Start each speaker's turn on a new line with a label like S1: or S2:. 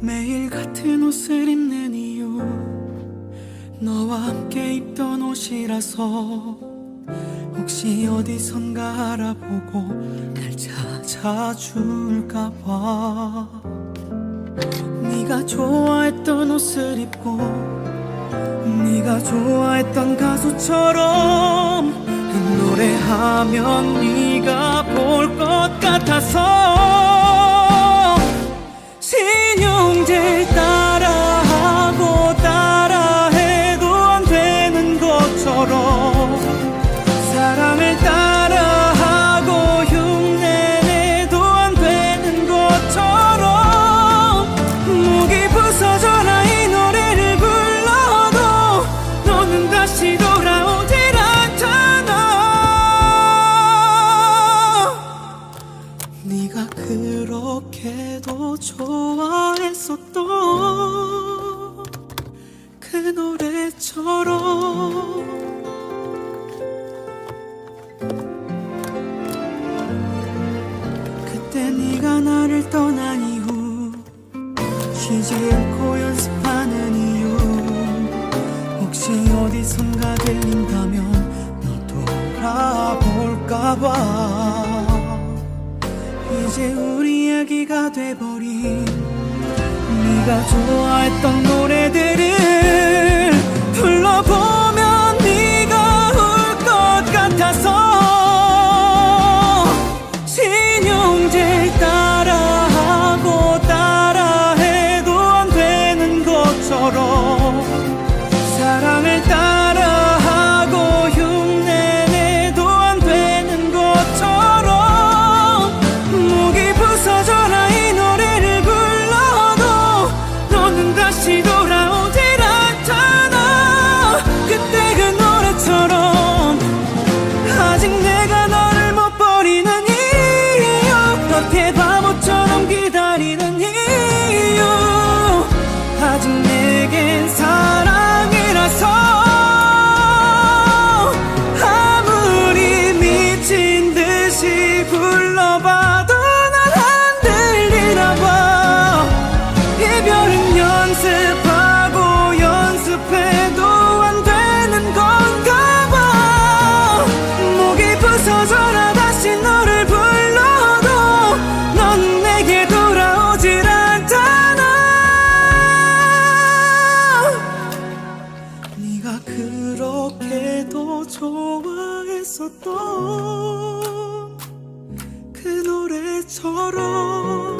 S1: 매일 같은 옷을 입는 이유. 너와 함께 입던 옷이라서 혹시 어디선가 알아보고 날 찾아줄까봐. 네가 좋아했던 옷을 입고 네가 좋아했던 가수처럼 노래하면 네가 볼 것 같아 네가 그렇게도 좋아했었던 그 노래처럼 그때 네가 나를 떠난 이후 쉬지 않고 연습하는 이유 혹시 어디선가 들린다면 너 돌아볼까봐 이제 우리 이야기가 돼버린 네가 좋아했던 노래들을 듯이 불러봐도 난 안 들리나 봐. 이별은 연습하고 연습해도 안 되는 건가 봐. 목이 부서져라 다시 너를 불러도 넌 내게 돌아오질 않잖아. 네가 그렇게도 좋아했었던 그 노래처럼